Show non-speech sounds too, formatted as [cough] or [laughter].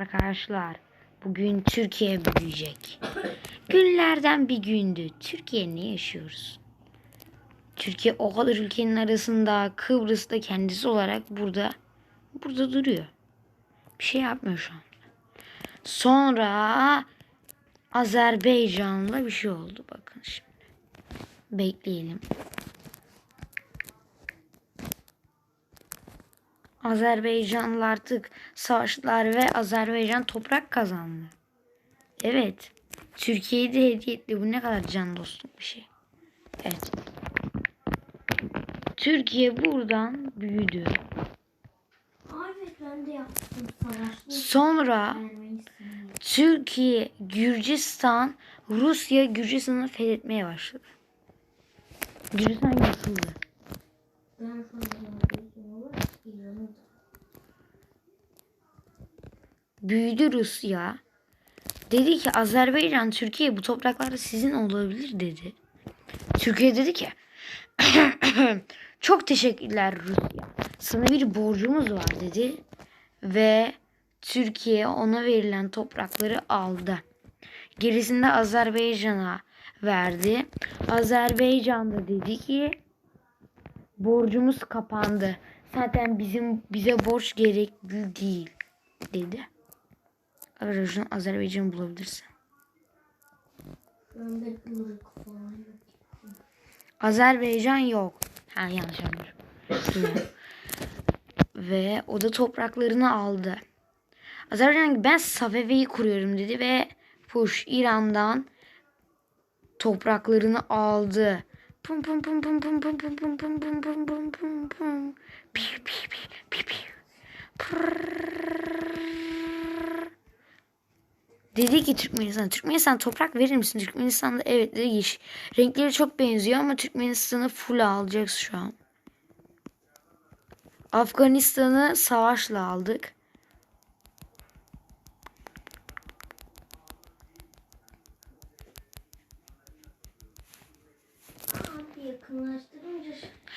Arkadaşlar bugün Türkiye büyüyecek. Günlerden bir gündü. Türkiye ne yaşıyoruz? Türkiye o kadar ülkenin arasında Kıbrıs'ta kendisi olarak burada burada duruyor. Bir şey yapmıyor şu an. Sonra Azerbaycan'la bir şey oldu bakın şimdi. Bekleyelim. Azerbaycanlı artık savaştılar ve Azerbaycan toprak kazandı. Evet. Türkiye'yi de hediye etti. Bu ne kadar can dostluk bir şey. Evet. Türkiye buradan büyüdü. Aa, evet ben de yaptım savaşlı. Sonra. Türkiye, Gürcistan, Rusya Gürcistan'ı fethetmeye başladı. Gürcistan yıkıldı. Ben şu an yanındayım olarak İran'ı da. Büyüdü Rusya. Dedi ki Azerbaycan Türkiye bu topraklar sizin olabilir dedi. Türkiye dedi ki [clears throat] çok teşekkürler Rusya. Sana bir borcumuz var dedi. Ve Türkiye ona verilen toprakları aldı. Gerisini de Azerbaycan'a verdi. Azerbaycan da dedi ki borcumuz kapandı. Zaten bizim bize borç gerekli değil dedi. Arkadaşlar Azerbaycan bulabilirsin. Azerbaycan yok. Ha yanlış anladım. ve o da topraklarını aldı. Azerbaycan ben Safeve'yi kuruyorum dedi ve push İran'dan topraklarını aldı. Pum pum pum pum pum pum pum pum pum pum pum pum pum pum. Piu piu piu piu piu. Dedi ki Türkmenistan, Türkmenistan toprak verir misin? Türkmenistan'da evet dedi yeşil. Renkleri çok benziyor ama Türkmenistan'ı full alacağız şu an. Afganistan'ı savaşla aldık. Abi yakınlaştırır